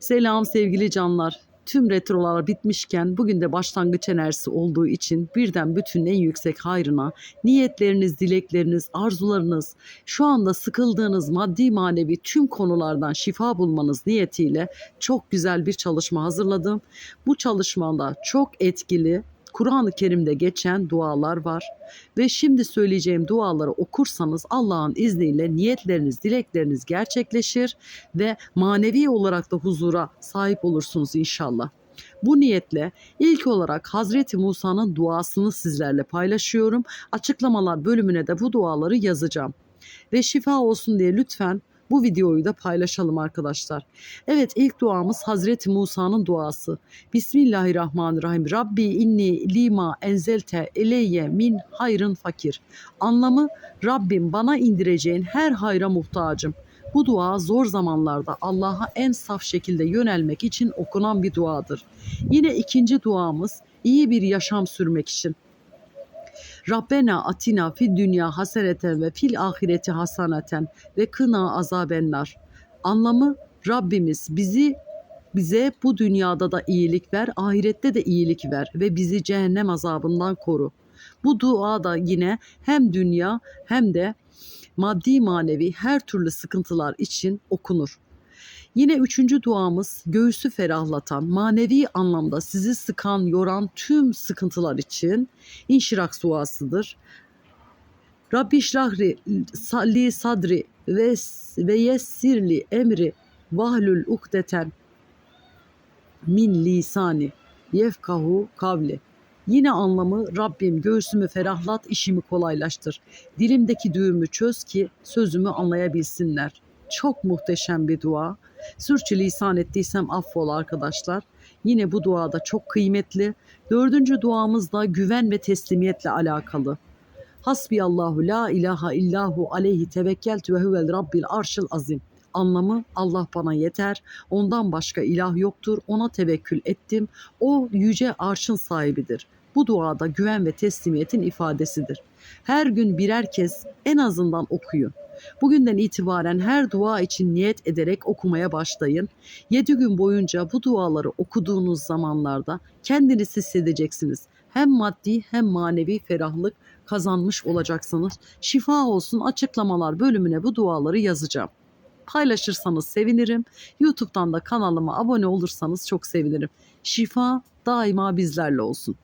Selam sevgili canlar. Tüm retrolar bitmişken bugün de başlangıç enerjisi olduğu için birden bütün en yüksek hayrına niyetleriniz, dilekleriniz, arzularınız, şu anda sıkıldığınız maddi manevi tüm konulardan şifa bulmanız niyetiyle çok güzel bir çalışma hazırladım. Bu çalışmada çok etkili Kur'an-ı Kerim'de geçen dualar var ve şimdi söyleyeceğim duaları okursanız Allah'ın izniyle niyetleriniz, dilekleriniz gerçekleşir ve manevi olarak da huzura sahip olursunuz inşallah. Bu niyetle ilk olarak Hazreti Musa'nın duasını sizlerle paylaşıyorum. Açıklamalar bölümüne de bu duaları yazacağım. Ve şifa olsun diye lütfen bu videoyu da paylaşalım arkadaşlar. Evet ilk duamız Hazreti Musa'nın duası. Bismillahirrahmanirrahim. Rabbi inni lima enzelte eleyye min hayrın fakir. Anlamı Rabbim bana indireceğin her hayra muhtacım. Bu dua zor zamanlarda Allah'a en saf şekilde yönelmek için okunan bir duadır. Yine ikinci duamız iyi bir yaşam sürmek için. Rabbena atina fid dünya haseneten ve fil ahireti hasaneten ve kına azabennar. Anlamı Rabbimiz bizi bize bu dünyada da iyilik ver, ahirette de iyilik ver ve bizi cehennem azabından koru. Bu dua da yine hem dünya hem de maddi manevi her türlü sıkıntılar için okunur. Yine üçüncü duamız göğüsü ferahlatan, manevi anlamda sizi sıkan, yoran tüm sıkıntılar için inşirak duasıdır. Rabbi şrahri li sadri ve, ve yessirli emri vahlül ukdeten min lisani yefkahu kavli. Yine anlamı Rabbim göğsümü ferahlat, işimi kolaylaştır. Dilimdeki düğümü çöz ki sözümü anlayabilsinler. Çok muhteşem bir dua. Sürçülisan ettiysem affola arkadaşlar. Yine bu duada çok kıymetli. Dördüncü duamız da güven ve teslimiyetle alakalı. Hasbi Allahu la ilaha illahu aleyhi tevekkeltü ve huvel rabbil arşıl azim. Anlamı Allah bana yeter, ondan başka ilah yoktur, ona tevekkül ettim, o yüce arşın sahibidir. Bu duada güven ve teslimiyetin ifadesidir. Her gün birer kez en azından okuyun. Bugünden itibaren her dua için niyet ederek okumaya başlayın. 7 gün boyunca bu duaları okuduğunuz zamanlarda kendiniz hissedeceksiniz. Hem maddi hem manevi ferahlık kazanmış olacaksınız. Şifa olsun açıklamalar bölümüne bu duaları yazacağım. Paylaşırsanız sevinirim. YouTube'dan da kanalıma abone olursanız çok sevinirim. Şifa daima bizlerle olsun.